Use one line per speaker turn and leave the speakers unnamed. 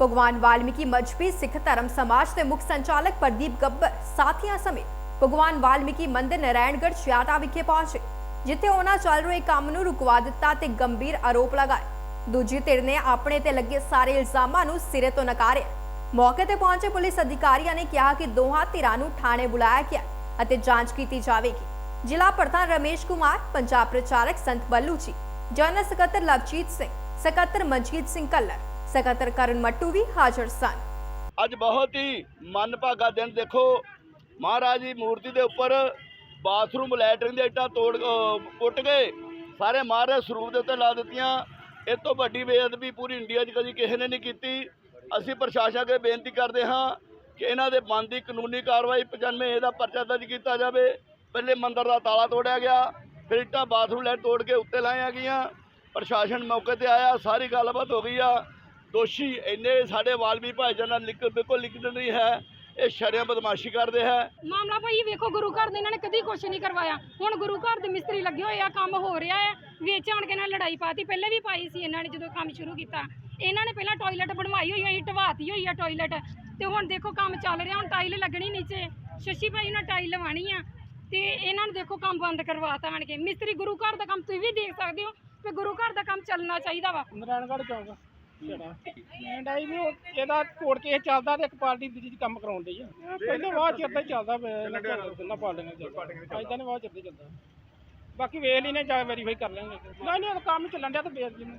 ਭਗਵਾਨ ਵਾਲਮੀਕੀ ਮਜਬੀ ਸਿੱਖ ਧਰਮ ਸਮਾਜ ਦੇ ਮੁੱਖ ਸੰਚਾਲਕ ਪ੍ਰਦੀਪ ਗੱਬਰ ਸਾਥੀਆਂ ਸਮੇਤ ਭਗਵਾਨ ਵਾਲਮੀਕੀ ਮੰਦਿਰ ਨਾਰਾਇਣਗੜ੍ਹ ਛਿਆਟਾ ਵਿਖੇ ਪਹੁੰਚੇ, ਜਿੱਥੇ ਉਹਨਾਂ ਚੱਲ ਰਹੇ ਕੰਮ ਨੂੰ ਰੁਕਵਾ ਦਿੱਤਾ ਤੇ ਗੰਭੀਰ ਆਰੋਪ ਲਗਾਏ। ਦੂਜੀ ਧਿਰ ਨੇ ਆਪਣੇ ਤੇ ਲੱਗੇ ਸਾਰੇ ਇਲਜ਼ਾਮਾਂ ਨੂੰ ਸਿਰੇ ਤੋਂ ਨਕਾਰਿਆ। ਮੌਕੇ ਤੇ ਪਹੁੰਚੇ ਪੁਲਿਸ ਅਧਿਕਾਰੀਆਂ ਨੇ ਕਿਹਾ ਕਿ ਦੋਹਾਂ ਧਿਰਾਂ ਨੂੰ ਥਾਣੇ ਬੁਲਾਇਆ ਗਿਆ ਅਤੇ ਜਾਂਚ ਕੀਤੀ ਜਾਵੇਗੀ। ਜ਼ਿਲ੍ਹਾ ਪ੍ਰਧਾਨ ਰਮੇਸ਼ ਕੁਮਾਰ, ਪੰਜਾਬ ਪ੍ਰਚਾਰਕ ਸੰਤ ਬੱਲੂ ਜੀ, ਜਨਰਲ ਸਕੱਤਰ ਲਵਜੀਤ ਸਿੰਘ, ਸਕੱਤਰ ਮਨਜੀਤ ਸਿੰਘ ਕੱਲਰ ਸਕੱਤਰ ਕਰਨ ਮੱਟੂ ਵੀ ਹਾਜ਼ਰ ਸਨ।
ਅੱਜ ਬਹੁਤ ਹੀ ਮਨਭਾਗਾ ਦਿਨ ਦੇਖੋ। ਮਹਾਰਾਜ ਦੀ ਮੂਰਤੀ ਦੇ ਉੱਪਰ ਬਾਥਰੂਮ, ਲੈਟਰਿੰਗ ਦੇ ਇੱਟਾਂ ਤੋੜ ਕੁੱਟ ਪੁੱਟ ਗਏ। ਸਾਰੇ ਮਹਾਰਾਜ ਸਰੂਪ ਦੇ ਉੱਤੇ ਲਾ ਦਿੱਤੀਆਂ। ਇਹ ਤੋਂ ਵੱਡੀ ਬੇਅਦਬੀ ਪੂਰੀ ਇੰਡੀਆ 'ਚ ਕਦੀ ਕਿਸੇ ਨੇ ਨਹੀਂ ਕੀਤੀ। ਅਸੀਂ ਪ੍ਰਸ਼ਾਸਨ ਅੱਗੇ ਬੇਨਤੀ ਕਰਦੇ ਹਾਂ ਕਿ ਇਹਨਾਂ ਦੇ ਮਨ ਦੀ ਕਾਨੂੰਨੀ ਕਾਰਵਾਈ 95 ਇਹਦਾ ਪਰਚਾ ਦਰਜ ਕੀਤਾ ਜਾਵੇ। ਪਹਿਲੇ ਮੰਦਰ ਦਾ ਤਾਲਾ ਤੋੜਿਆ ਗਿਆ, ਫਿਰ ਇੱਟਾਂ ਬਾਥਰੂਮ, ਲੈਟ ਤੋੜ ਕੇ ਉੱਤੇ ਲਾਈਆਂ ਗਈਆਂ। ਪ੍ਰਸ਼ਾਸਨ ਮੌਕੇ ਤੇ ਆਇਆ, ਸਾਰੀ ਗੱਲਬਾਤ ਹੋ ਗਈ ਆ। ਦੋਸ਼ੀ ਇੰਨੇ ਸਾਡੇ ਵਾਲਮੀ ਭਾਈਚਾਰੇ ਨਾਲ ਲਿਖ ਬਿਲਕੁਲ ਲਿਖਤ ਨਹੀਂ ਹੈ। ਇਹ ਸ਼ਰਿਆ ਬਦਮਾਸ਼ੀ ਕਰਦੇ ਹੈ।
ਮਾਮਲਾ ਭਾਈ ਵੇਖੋ ਗੁਰੂ ਘਰ ਦੇ ਇਹਨਾਂ ਨੇ ਕਦੀ ਕੁਛ ਨਹੀਂ ਕਰਵਾਇਆ। ਹੁਣ ਗੁਰੂ ਘਰ ਦੇ ਮਿਸਤਰੀ ਲੱਗੇ ਹੋਏ ਆ ਕੰਮ ਹੋ ਰਿਹਾ ਹੈ। ਵਿੱਚ ਆਣ ਕੇ ਨਾਲ ਲੜਾਈ ਪਾਤੀ ਪਹਿਲੇ ਵੀ ਪਾਈ ਸੀ ਇਹਨਾਂ ਨੇ ਜਦੋਂ ਕੰਮ ਸ਼ੁਰੂ ਕੀਤਾ। ਇਹਨਾਂ ਨੇ ਪਹਿਲਾਂ ਟਾਇਲਟ ਬਣਵਾਈ ਹੋਈ ਹੈ ਢਵਾਤੀ ਹੋਈ ਹੈ ਟਾਇਲਟ ਤੇ ਹੁਣ ਦੇਖੋ ਕੰਮ ਚੱਲ ਰਿਹਾ ਹੁਣ ਟਾਇਲ ਲੱਗਣੀ ਨੀਚੇ। ਸ਼ਸ਼ੀ ਭਾਈ ਨੇ ਟਾਇਲ ਲਵਾਣੀ ਆ। ਤੇ ਇਹਨਾਂ ਨੂੰ ਦੇਖੋ ਕੰਮ ਬੰਦ ਕਰਵਾਤਾ ਆਣ ਕੇ। ਮਿਸਤਰੀ ਗੁਰੂ ਘਰ ਦਾ ਕੰਮ ਤੁਸੀਂ ਵੀ ਦੇਖ ਸਕਦੇ ਹੋ ਕਿ ਗੁਰੂ ਘਰ ਦਾ ਕੰਮ ਚੱਲਣਾ ਚਾਹੀਦਾ ਵਾ।
ਨਾਰਾਇਣਗੜ੍ਹ ਚੌਂਕ ਛੜਾ ਐਂਡਾਈ ਵੀ ਉਹ- ਇਹਦਾ ਕੋਰਟ ਕੇਸ ਚੱਲਦਾ ਤੇ ਇੱਕ ਪਾਰਟੀ ਦੂਜੀ 'ਚ ਕੰਮ ਕਰਾਉਣ ਡਈ ਆ। ਇਹ ਪਹਿਲੇ ਬਹੁਤ ਚਿਰ ਦਾ ਹੀ ਚੱਲਦਾ ਦਾ ਦੋਨਾਂ ਪਾਰਟੀਆਂ ਦਾ ਚੱਲਦਾ। ਅੱਜ ਤਾਂ ਬਹੁਤ ਚਿਰ ਦਾ ਹੀ ਚੱਲਦਾ। ਬਾਕੀ ਵੇਖ ਲਈ ਨੇ ਜਾ ਵੈਰੀਫਾਈ ਕਰ ਲੈਣਗੇ। ਨਹੀਂ ਨਹੀਂ ਉਹ ਕੰਮ ਚੱਲਣ ਡਿਆ ਤਾਂ ਬੇਅਦਬੀ ਨੂੰ।